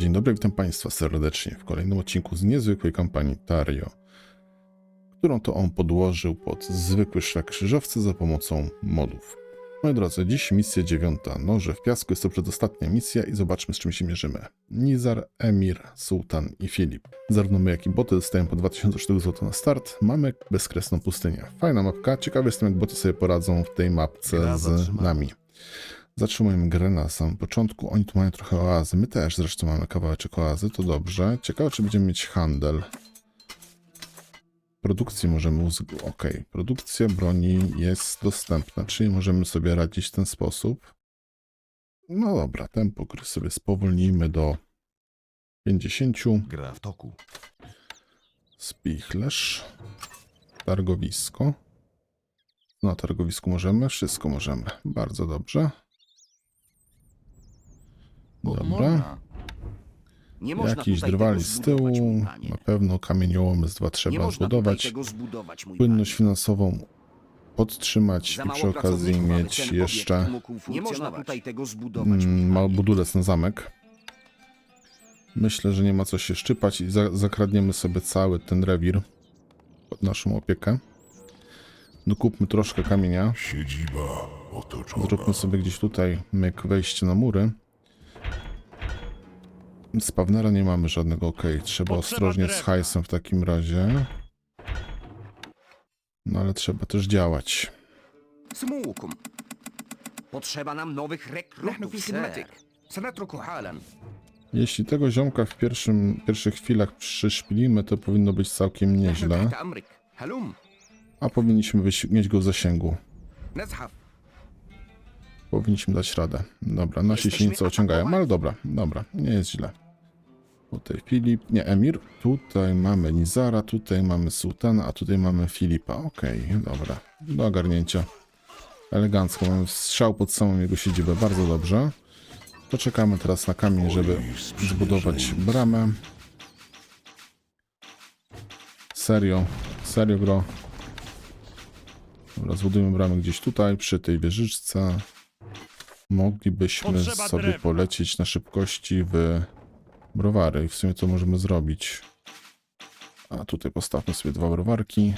Dzień dobry, witam Państwa serdecznie w kolejnym odcinku z niezwykłej kampanii Tario, którą to on podłożył pod zwykły szlak krzyżowcy za pomocą modów. Moi drodzy, dziś misja dziewiąta. Noże w piasku jest to przedostatnia misja i zobaczmy z czym się mierzymy. Nizar, Emir, Sultan i Filip. Zarówno my jak i boty dostają po 2000 sztuk złota na start. Mamy bezkresną pustynię. Fajna mapka, ciekawy jestem jak boty sobie poradzą w tej mapce z nami. Zatrzymujemy grę na samym początku. Oni tu mają trochę oazy. My też zresztą mamy kawałeczek oazy, to dobrze. Ciekawe, czy będziemy mieć handel. Produkcję możemy uzyskać. Ok, produkcja broni jest dostępna, czyli możemy sobie radzić w ten sposób. No dobra, tempo gry sobie spowolnijmy do 50. Gra w toku. Spichlerz. Targowisko. Na targowisku możemy, wszystko możemy. Bardzo dobrze. Dobra. Nie można Jakiś tutaj drwali tego z tyłu. mój panie. Na pewno kamieniołomy z dwa Nie trzeba można zbudować. tutaj tego zbudować, mój Płynność panie. finansową podtrzymać Za i mało przy okazji pracowników, aby mieć jeszcze mógł Nie można tutaj tego zbudować, mój mm, panie. mały budulec na zamek. Myślę, że nie ma co się szczypać i za zakradniemy sobie cały ten rewir pod naszą opiekę. Dokupmy troszkę kamienia. Siedziba otoczona. Zróbmy sobie gdzieś tutaj myk wejście na mury. Z Pawnera nie mamy żadnego, ok. Trzeba Potrzeba ostrożnie z drewna. hajsem w takim razie. No ale trzeba też działać. Smułkum. Potrzeba nam nowych نحن rekrutów, في ser. خدمتك سنترك حالا Jeśli tego ziomka w pierwszym, pierwszych chwilach przyszpilimy, to powinno być całkiem نحن nieźle. تحت أمرك هلم A powinniśmy wyś- mieć go w zasięgu. نزحف Powinniśmy dać radę. Dobra, nasi się nieco ociągają, ale dobra, dobra, nie jest źle. Tutaj Filip, nie Emir, tutaj mamy Nizara, tutaj mamy Sultana, a tutaj mamy Filipa. Okej, dobra, do ogarnięcia. Elegancko, mamy strzał pod samą jego siedzibę, bardzo dobrze. Poczekamy teraz na kamień, żeby zbudować bramę. Serio, serio gro. Dobra, zbudujemy bramę gdzieś tutaj, przy tej wieżyczce. Moglibyśmy Potrzeba sobie drewna. polecieć na szybkości w browary i w sumie to możemy zrobić. A tutaj postawmy sobie dwa browarki.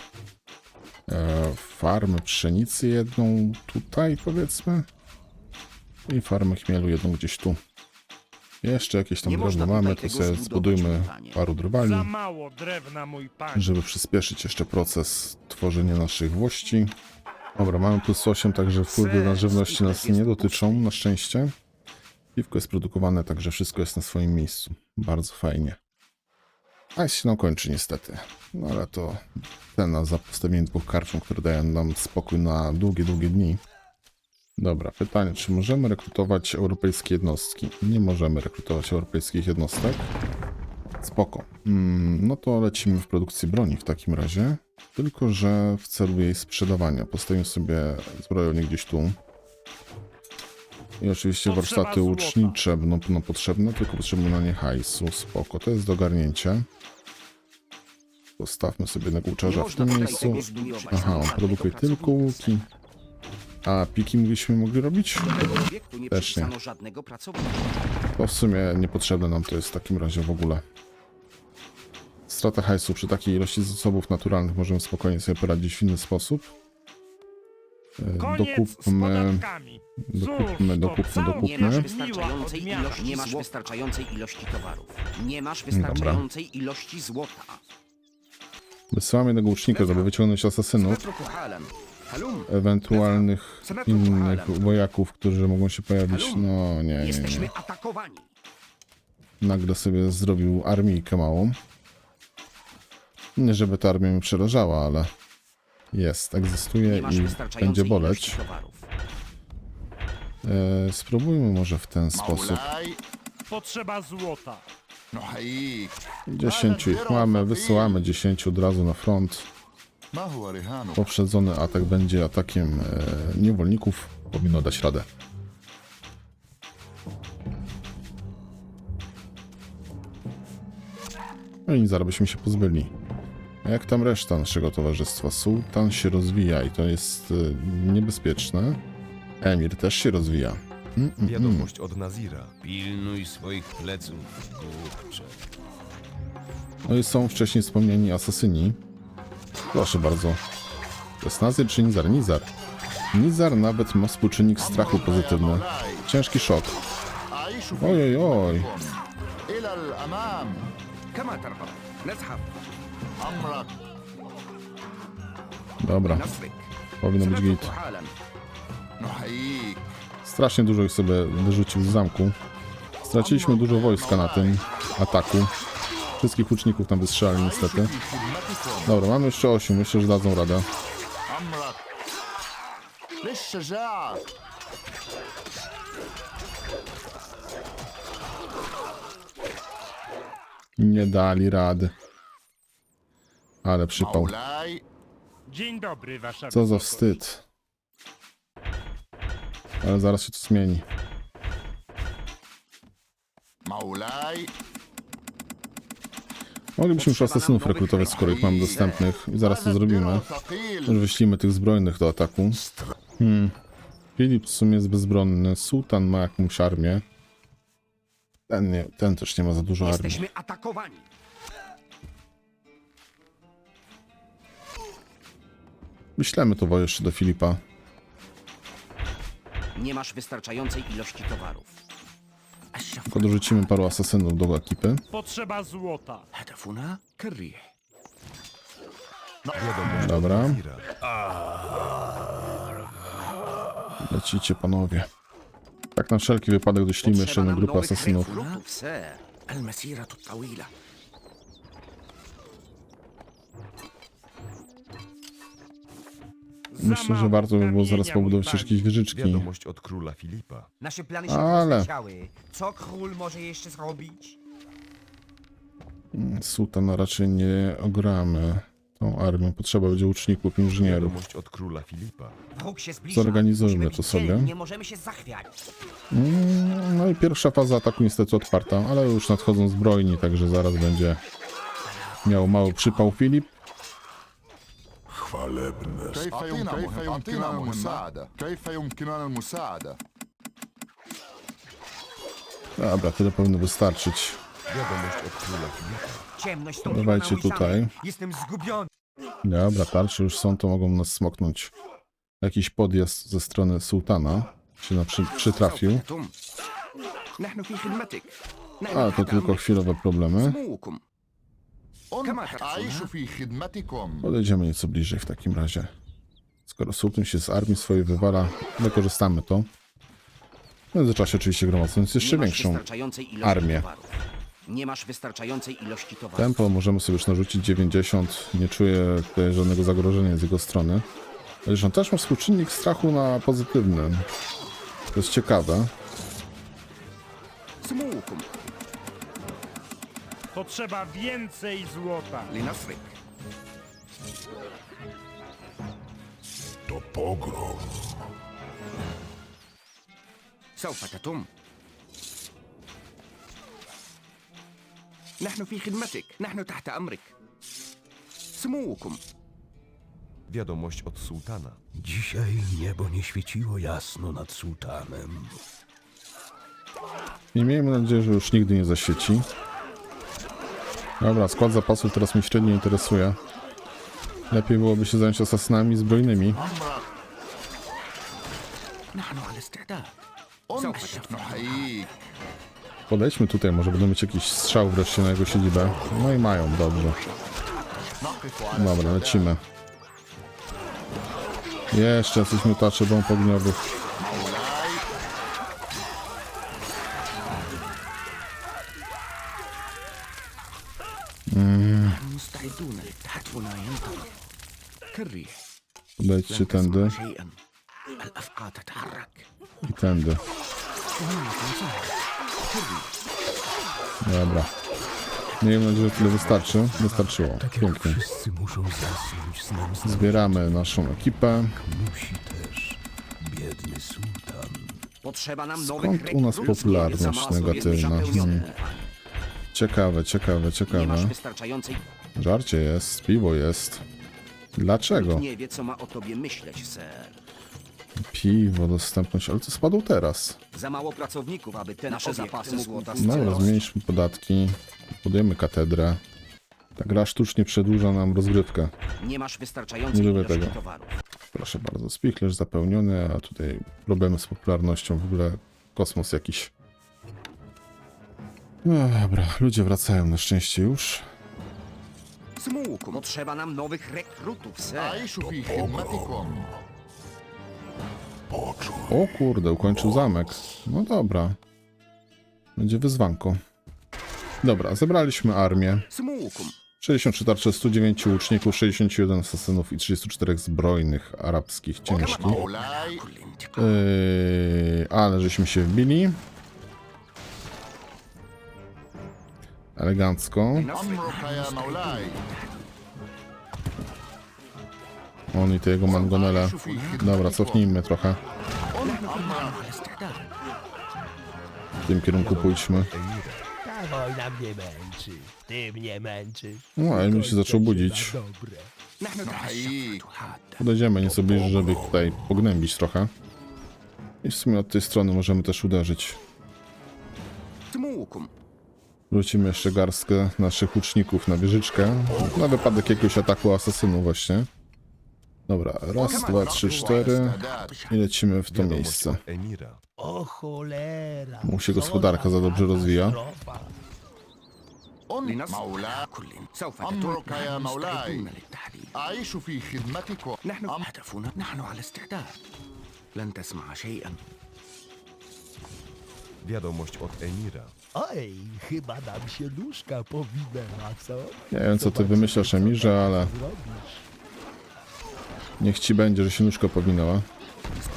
E, farmę pszenicy jedną tutaj powiedzmy. I farmę chmielu jedną gdzieś tu. Jeszcze jakieś tam Nie drewno można mamy, tutaj to tego sobie zbudować, zbudujmy panie. paru drwali Za mało drewna, mój panie. żeby przyspieszyć jeszcze proces tworzenia naszych włości. Dobra, mamy plus 8, także wpływy na żywność nas nie dotyczą, na szczęście. Piwko jest produkowane, także wszystko jest na swoim miejscu. Bardzo fajnie. A się nam kończy niestety. No ale to cena za postawienie dwóch karczm, które dają nam spokój na długie, długie dni. Dobra, pytanie, czy możemy rekrutować europejskie jednostki? Nie możemy rekrutować europejskich jednostek. Spoko. Mm, no to lecimy w produkcji broni w takim razie. Tylko, że w celu jej sprzedawania. Postawimy sobie zbrojownię gdzieś tu. I oczywiście Potrzeba warsztaty złota. łucznicze będą będą potrzebne, tylko potrzebujemy na nie hajsu. Spoko, to jest do ogarnięcia. Postawmy sobie na łuczarza w tym miejscu. Aha, on produkuje tylko łuki. A piki byśmy mogli robić? Też nie. przypisano żadnego pracownika. To w sumie niepotrzebne nam to jest w takim razie w ogóle strata hajsu przy takiej ilości zasobów naturalnych możemy spokojnie sobie poradzić w inny sposób. E, dokupmy, dokupmy, dokupmy, dokupmy. nie masz wystarczającej ilości towarów. Nie masz wystarczającej ilości złota. Jednego łucznika, żeby wyciągnąć asasynów, ewentualnych innych wojaków, którzy mogą się pojawić. No nie, nie, nie. Nagle sobie zrobił armijkę małą. Nie żeby ta armia mi przerażała, ale jest, egzystuje i będzie boleć. E, spróbujmy może w ten sposób. Potrzeba złota. 10 ich mamy, wysyłamy 10 od razu na front. Poprzedzony atak będzie atakiem e, niewolników. Powinno dać radę. No i zaraz byśmy się pozbyli. A jak tam reszta naszego towarzystwa? Sultan się rozwija i to jest y, niebezpieczne. Emir też się rozwija. Mm, mm, Wiadomość mm. od Nazira. Pilnuj swoich pleców, głupcze. No i są wcześniej wspomniani asasyni. Proszę bardzo. To jest Nazir czy Nizar? Nizar. Nizar nawet ma współczynnik strachu pozytywny. Ciężki szok. Ojojoj. Dobra. Powinno być git. Strasznie dużo ich sobie wyrzucił z zamku. Straciliśmy dużo wojska na tym ataku. Wszystkich łuczników tam wystrzelali niestety. Dobra, mamy jeszcze 8. Myślę, że dadzą radę. Nie dali rady. Ale przypał. Dzień dobry, wasza Co za wstyd. Ale zaraz się to zmieni. Maulaj. Moglibyśmy już asesynów rekrutować, skoro ich mamy dostępnych. I zaraz to zrobimy. Może wyślimy tych zbrojnych do ataku. Hmm. Filip w sumie jest bezbronny. Sultan ma jakąś armię. Ten, nie, ten też nie ma za dużo armii. Jesteśmy atakowani. Myślemy to jeszcze do Filipa. Nie masz wystarczającej ilości towarów. Tylko dorzucimy paru asesynów do ekipy. Potrzeba złota. Hedefuna? Curry. No. Dobra. Lecicie panowie. Tak na wszelki wypadek doślimy jeszcze jedną grupę asesynów. Tawila. Myślę, że warto by było zaraz pobudować jakieś wieżyczki. Wiadomość od króla Filipa. Nasze plany się Ale- rozleciały. Co król może jeszcze zrobić? Sultana raczej nie ogramy tą armią. Potrzeba będzie łuczników, inżynierów. Wiadomość od króla Filipa. Wróg się zbliża. Zorganizujmy Musimy to sobie. dzielni, Nie możemy się zachwiać. Mm, No i pierwsza faza ataku niestety otwarta, ale już nadchodzą zbrojni, także zaraz będzie miał mały przypał Filip كيف يم- كيف يمكننا المساعدة كيف يمكننا المساعدة Dobra, tyle powinno wystarczyć. Wiadomość od króla Filipa. Ciemność stąpiła Dawajcie na mój tutaj. zamek. Jestem zgubiony. Dobra, tarcze już są, to mogą nas smoknąć. Jakiś podjazd ze strony sułtana się na przy, przytrafił, تم نحن في خدمتك نحن ale to تحت tylko أمرك. chwilowe problemy. سموكم Podejdziemy nieco bliżej w takim razie. Skoro sułtan się z armii swojej wywala, wykorzystamy to. W międzyczasie oczywiście gromadząc jeszcze większą armię. Nie masz wystarczającej ilości towarów. Tempo możemy sobie już narzucić 90. Nie czuję tutaj żadnego zagrożenia z jego strony. On też ma współczynnik strachu na pozytywny. To jest ciekawe. سموكم Potrzeba więcej złota. لنصرك To pogrom سوف تتم نحن في خدمتك نحن تحت أمرك سموكم Wiadomość od sułtana. Dzisiaj niebo nie świeciło jasno nad sułtanem. I miejmy nadzieję, że już nigdy nie zaświeci. Dobra, skład zapasów teraz mi średnio interesuje. Lepiej byłoby się zająć asasynami zbrojnymi. Podejdźmy tutaj, może będą mieć jakiś strzał wreszcie na jego siedzibę. No i mają, dobrze. Dobra, lecimy. Jeszcze coś miotaczy bomb ogniowych. Dajcie tędy. I tędy. Dobra. Miejmy nadzieję, że tyle wystarczy. Wystarczyło. Pięknie. Zbieramy naszą ekipę. Skąd u nas popularność negatywna? Hmm. Ciekawe, ciekawe, Nie masz ciekawe. wystarczającej... Żarcie jest, piwo jest. Dlaczego? Nie wie, co ma o tobie myśleć, ser. Piwo, dostępność, ale to spadło teraz. Za mało pracowników, aby te nasze zapasy złota Dobra, scalować. zmieniliśmy podatki, budujemy katedrę. Ta gra sztucznie przedłuża nam rozgrywkę. Nie masz wystarczającej Nie lubię ilości tego. towarów. Proszę bardzo, spichlerz zapełniony, a tutaj problemy z popularnością, w ogóle kosmos jakiś. Ech, dobra, ludzie wracają na szczęście już. Smułku, no potrzeba nam nowych rekrutów, ser. Ich. O kurde, ukończył zamek. No dobra. Będzie wyzwanko. Dobra, zebraliśmy armię. Smułku, 63 tarcze, 109 łuczników, 61 asasynów i 34 zbrojnych arabskich ciężkich. Yy, ale żeśmy się wbili. Elegancko. On i tego Mangonela. Dobra, cofnijmy trochę. W tym kierunku pójdźmy. wojna mnie męczy, ty mnie. No, ale mi się zaczął budzić. Podejdziemy nieco bliżej, żeby ich tutaj pognębić trochę. I w sumie od tej strony możemy też uderzyć. سموكم Wrócimy jeszcze garstkę naszych łuczników na wieżyczkę. Na wypadek jakiegoś ataku asasynów właśnie. Dobra, raz, dwa, trzy, cztery. استعداد I lecimy w to Wiadomość miejsce. od Emira. O cholera. Mu się Co gospodarka za dobrze taka rozwija. katastrofa. لنصل مولاي كل سوف أمرك تتم يا نحن مولاي. مستعدون للتحليل أعيش في خدمتكم نحن هدفنا نحن على استعداد لن تسمع شيئا Wiadomość od Emira. Oj, chyba nam się nóżka powinęła, co? Nie wiem, co ty wymyślasz, Emirze, ale Zrobisz. niech ci będzie, że się nóżka powinęła.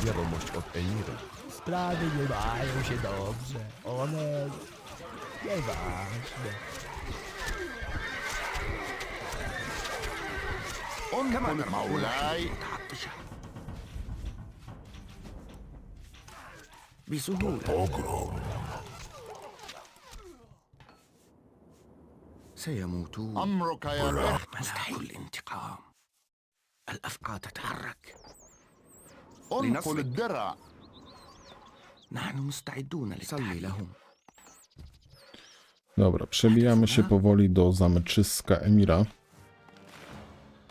Wiadomość od Emira. Sprawy nie mają się dobrze. One... Nieważne. انقل مولاي متعطشة بسهولة سيموتون أمرك يا مولاي مستحيل الانتقام الأفعى تتحرك انقل الدرع نحن مستعدون للتحليل لهم Dobra, przebijamy się powoli do zameczyska Emira.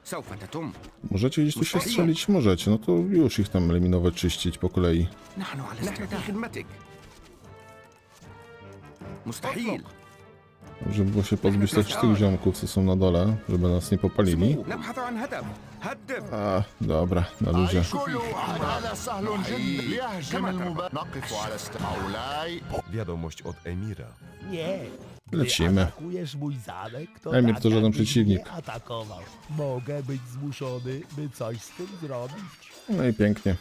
سوف تتم Możecie gdzieś tu się strzelić? Możecie, no to już ich tam eliminować, czyścić po kolei. żeby było się pozbyć też tych ziomków, co są na dole, żeby nas nie popalili. A, dobra, na luzie. Wiadomość od Emira. Nie. Lecimy. Emir to tak żaden przeciwnik. Mogę być zmuszony, by coś z tym zrobić. No i pięknie.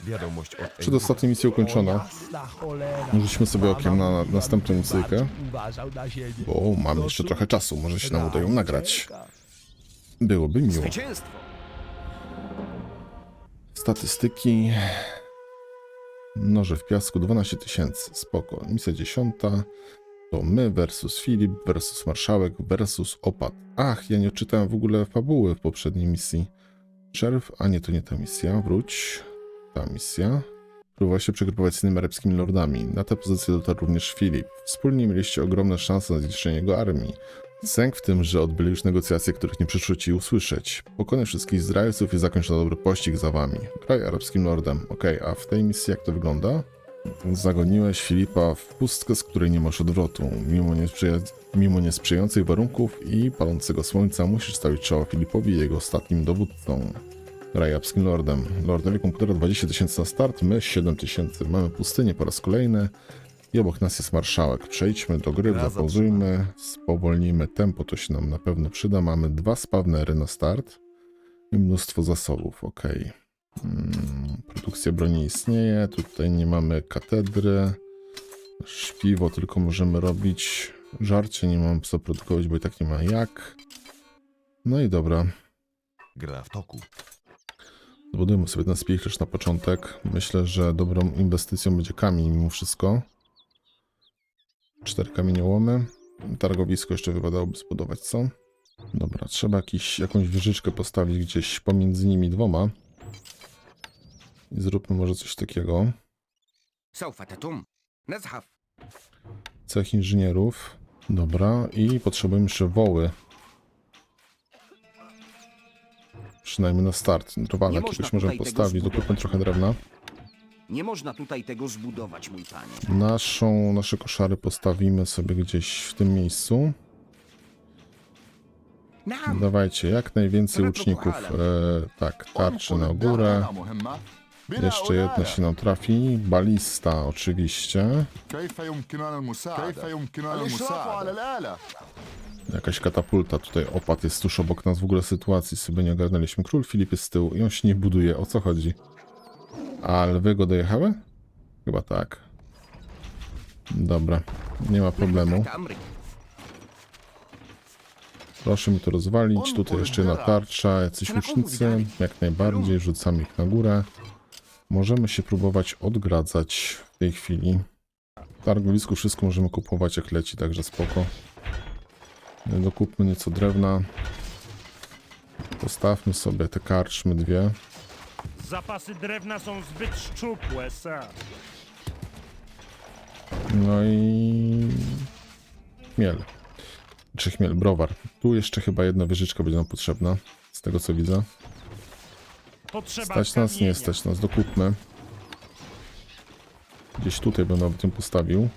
Wiadomość od. Przedostatnia misja ukończona. Rzućmy sobie okiem na następną misyjkę. Bo mamy To jeszcze trochę czasu, może się nam uda ją nagrać. Byłoby miło. Statystyki. Noże w piasku 12 tysięcy. Spoko. Misja 10. To my versus Filip versus Marszałek versus Opat. Ach, ja nie odczytałem w ogóle fabuły w poprzedniej misji. Czerw, a nie, to nie ta misja. Wróć. Ta misja. Próbował się przegrupować z innymi arabskimi lordami. Na tę pozycję dotarł również Filip. Wspólnie mieliście ogromne szanse na zniszczenie jego armii. Sęk w tym, że odbyli już negocjacje, których nie przyszło ci usłyszeć. Pokonaj wszystkich Izraelców i zakończ na dobry pościg za wami. Kraj arabskim lordem. Okej, a w tej misji jak to wygląda? Zagoniłeś Filipa w pustkę, z której nie masz odwrotu. Mimo, niesprzyja... Mimo niesprzyjających warunków i palącego słońca musisz stawić czoło Filipowi jego ostatnim dowódcą. Kraj arabskim lordem. Lordowi komputera 20 tysięcy na start, my 7 tysięcy. Mamy pustynię po raz kolejny. I obok nas jest marszałek. Przejdźmy do gry, zapauzujmy, spowolnijmy tempo, to się nam na pewno przyda. Mamy dwa spawnery na start i mnóstwo zasobów, ok. Hmm, produkcja broni istnieje, tutaj nie mamy katedry, szpiwo tylko możemy robić, żarcie nie mam co produkować, bo i tak nie ma jak. No i dobra, Gra w toku. Zbudujmy sobie ten spichlerz na początek. Myślę, że dobrą inwestycją będzie kamień mimo wszystko. Cztery kamieniołomy. Targowisko jeszcze wypadałoby zbudować, co? Dobra, trzeba jakiś, jakąś wieżyczkę postawić gdzieś pomiędzy nimi dwoma. I zróbmy może coś takiego. Cech inżynierów. Dobra, i potrzebujemy jeszcze woły. Przynajmniej na start. Drwala Nie jakiegoś można możemy tutaj tego postawić, zbudować. dokupmy trochę drewna. Nie można tutaj tego zbudować, mój panie. Naszą, nasze koszary postawimy sobie gdzieś w tym miejscu. نعم Dawajcie jak najwięcej łuczników. E, tak, tarczy na górę. مهمة بنا Jeszcze jedna أولاد. się nam trafi. Balista oczywiście. كيف يمكننا المساعدة؟ كيف يمكننا الإشراف على الآلة؟ Jakaś katapulta tutaj opad jest tuż obok nas. W ogóle sytuacji sobie nie ogarnęliśmy. Król Filip jest z tyłu i on się nie buduje. O co chodzi? A lwy go dojechały? Chyba tak. Dobra, nie ma problemu. Proszę mi to rozwalić. Tutaj jeszcze jedna tarcza, jacyś łucznicy. Jak najbardziej, rzucamy ich na górę. Możemy się próbować odgradzać w tej chwili. W targowisku wszystko możemy kupować jak leci, także spoko. Dokupmy nieco drewna. Postawmy sobie te karczmy dwie. Zapasy drewna są zbyt szczupłe, sir. No i... Chmiel. Czy chmiel, browar. Tu jeszcze chyba jedna wieżyczka będzie nam potrzebna. Z tego co widzę. Potrzeba Stać nas? Nie kamienia. stać nas, dokupmy. Gdzieś tutaj bym nawet ją postawił.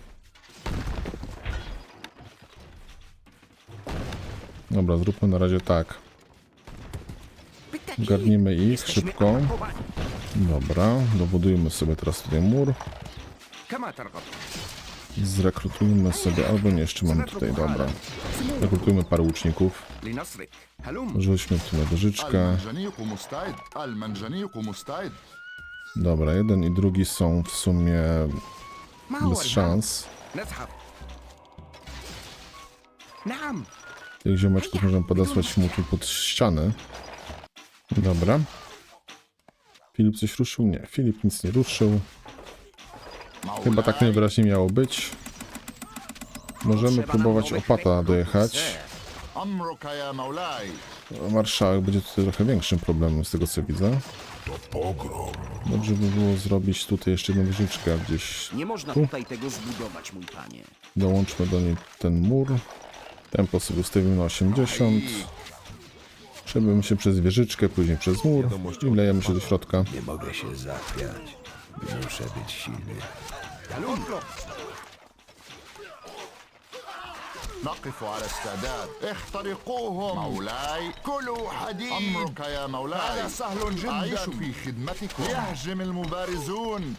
Dobra, zróbmy na razie tak. Garnimy ich szybko. Dobra, dobudujemy sobie teraz tutaj mur. Zrekrutujmy sobie, albo nie, jeszcze mamy tutaj, dobra. Rekrutujmy parę łuczników. Rzućmy tu na. Dobra, jeden i drugi są w sumie bez szans. Tych ziomeczków możemy podesłać mu tu pod ścianę. Dobra. Filip coś ruszył? Nie, Filip nic nie ruszył. Chyba tak najwyraźniej miało być. Możemy próbować opata dojechać. Marszałek będzie tutaj trochę większym problemem z tego co widzę. Dobrze by było zrobić tutaj jeszcze jedną wieżyczkę gdzieś. Nie można tutaj tego zbudować, mój panie. Dołączmy do niej ten mur. Tempo sobie ustawimy na 80. Przebijemy się przez wieżyczkę, później przez mur i wlejemy się do środka. Nie mogę się zachwiać. Muszę być silny. نقف على استعداد اخترقوهم مولاي كلوا حديد أمرك يا مولاي هذا سهل جدا أعيش في خدمتكم يهجم المبارزون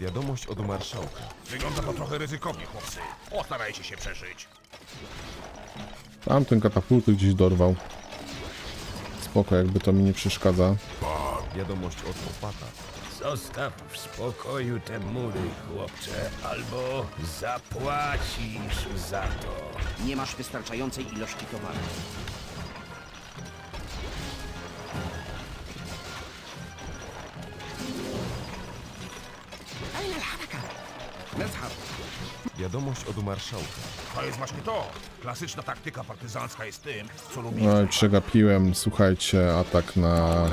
Wiadomość od marszałka. Wygląda to trochę ryzykownie, chłopcy. Postarajcie się przeżyć. Tamten katapulty gdzieś dorwał. Spoko, jakby to mi nie przeszkadza. Wiadomość od opata. Zostaw w spokoju te mury, chłopcze, albo zapłacisz za to. Nie masz wystarczającej ilości towaru. Wiadomość od marszałka. To jest właśnie to. Klasyczna taktyka partyzancka jest tym, co lubi. No i przegapiłem, słuchajcie, atak na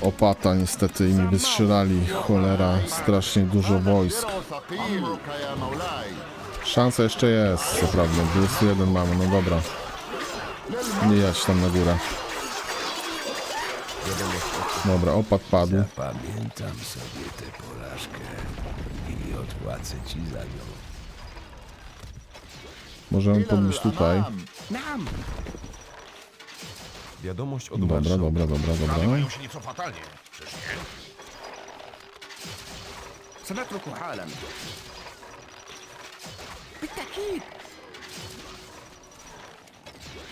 opata niestety i mi wystrzelali. Cholera, strasznie dużo wojsk. Szansa jeszcze jest, co prawda. 21 mamy, no dobra. Nie jać tam na górę. Dobra, opad padł. Pamiętam sobie tę porażkę i odpłacę ci za nią. Możemy إلى podnieść tutaj. الأمام نعم Wiadomość od Dobra, marszałka. dobra, dobra, Sprawy dobra. mają się nieco fatalnie. Czyż nie? سنترك حالا بالتأكيد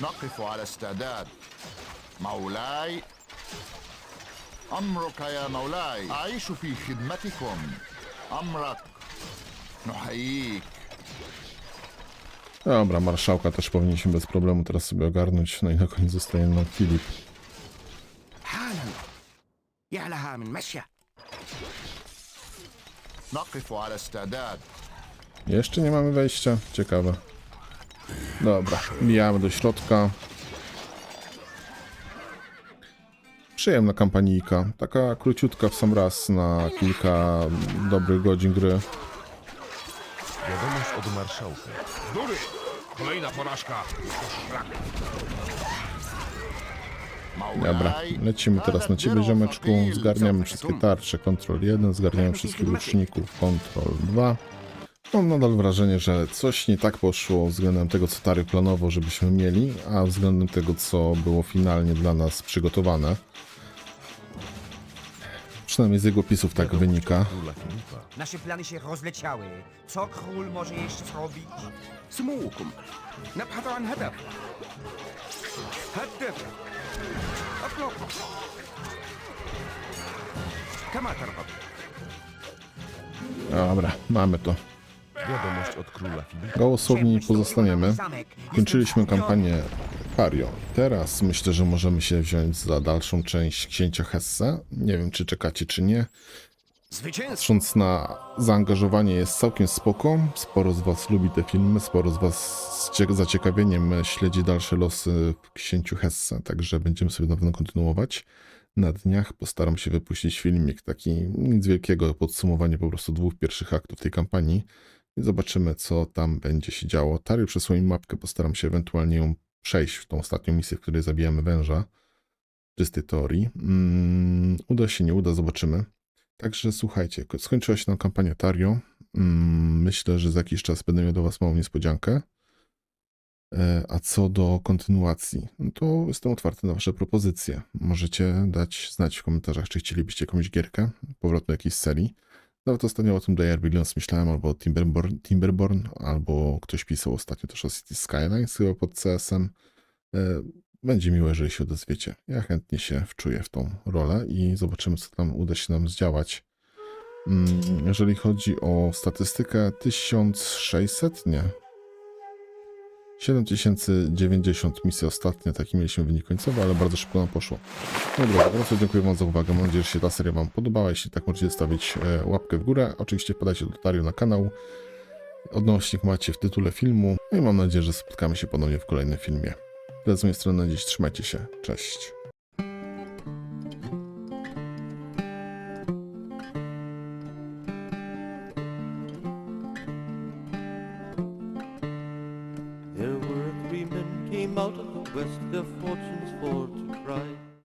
نقف على استعداد مولاي أمرك يا مولاي أعيش في خدمتكم أمرك نحييك Dobra, marszałka też powinniśmy bez problemu teraz sobie ogarnąć. No i na koniec zostaje nam Filip. حالا يا لها من مشية نقف على استعداد Jeszcze nie mamy wejścia. Ciekawe. Dobra, bijamy do środka. Przyjemna kampanijka. Taka króciutka w sam raz na kilka dobrych godzin gry. Wiadomość od marszałka. Z góry! Kolejna porażka. Szlak. Dobra, lecimy teraz na ciebie, ziomeczku. Zgarniamy wszystkie tarcze, kontrol 1, zgarniamy wszystkich łuczników, kontrol 2. Mam nadal wrażenie, że coś nie tak poszło względem tego, co Tary planował, żebyśmy mieli, a względem tego, co było finalnie dla nas przygotowane. Przynajmniej z jego pisów tak wynika. Króla Filipa. Nasze plany się rozleciały. Co król może jeszcze zrobić? سموكم نبحث عن هدف هدف اطلق كما ترغب Dobra, mamy to. Wiadomość od króla Filipa. Gołosłowni nie pozostaniemy. Zamek. Kończyliśmy Jestem kampanię Pario. Teraz myślę, że możemy się wziąć za dalszą część Księcia Hesse. Nie wiem, czy czekacie, czy nie. Patrząc na zaangażowanie jest całkiem spoko. Sporo z Was lubi te filmy, sporo z Was z cie- zaciekawieniem śledzi dalsze losy w Księciu Hesse, także będziemy sobie na pewno kontynuować. Na dniach postaram się wypuścić filmik, taki nic wielkiego, podsumowanie po prostu dwóch pierwszych aktów tej kampanii i zobaczymy, co tam będzie się działo. Tary przesłał mi mapkę, postaram się ewentualnie ją przejść w tą ostatnią misję, w której zabijamy węża. Czystej teorii. Mm, uda się, nie uda, zobaczymy. Także słuchajcie, ko- skończyła się nam kampania Tario. Mm, Myślę, że za jakiś czas będę miał do Was małą niespodziankę. E, A co do kontynuacji, no to jestem otwarty na Wasze propozycje. Możecie dać znać w komentarzach, czy chcielibyście jakąś gierkę, powrót do jakiejś serii. Nawet ostatnio o tym Dire Billions myślałem, albo o Timberborn, Timberborn, albo ktoś pisał ostatnio też o City Skylines chyba pod CS-em. E, Będzie miłe, jeżeli się odezwiecie. Ja chętnie się wczuję w tą rolę i zobaczymy, co tam uda się nam zdziałać. Mm, Jeżeli chodzi o statystykę, 1600, nie. 7090 misja ostatnia, taki mieliśmy wynik końcowy, ale bardzo szybko nam poszło. Dobra, bardzo dziękuję Wam za uwagę. Mam nadzieję, że się ta seria Wam podobała. Jeśli tak, możecie zostawić e, łapkę w górę. Oczywiście wpadajcie do Dario na kanał. Odnośnik macie w tytule filmu. No i mam nadzieję, że spotkamy się ponownie w kolejnym filmie. Tyle z mojej strony dziś. Trzymajcie się. Cześć.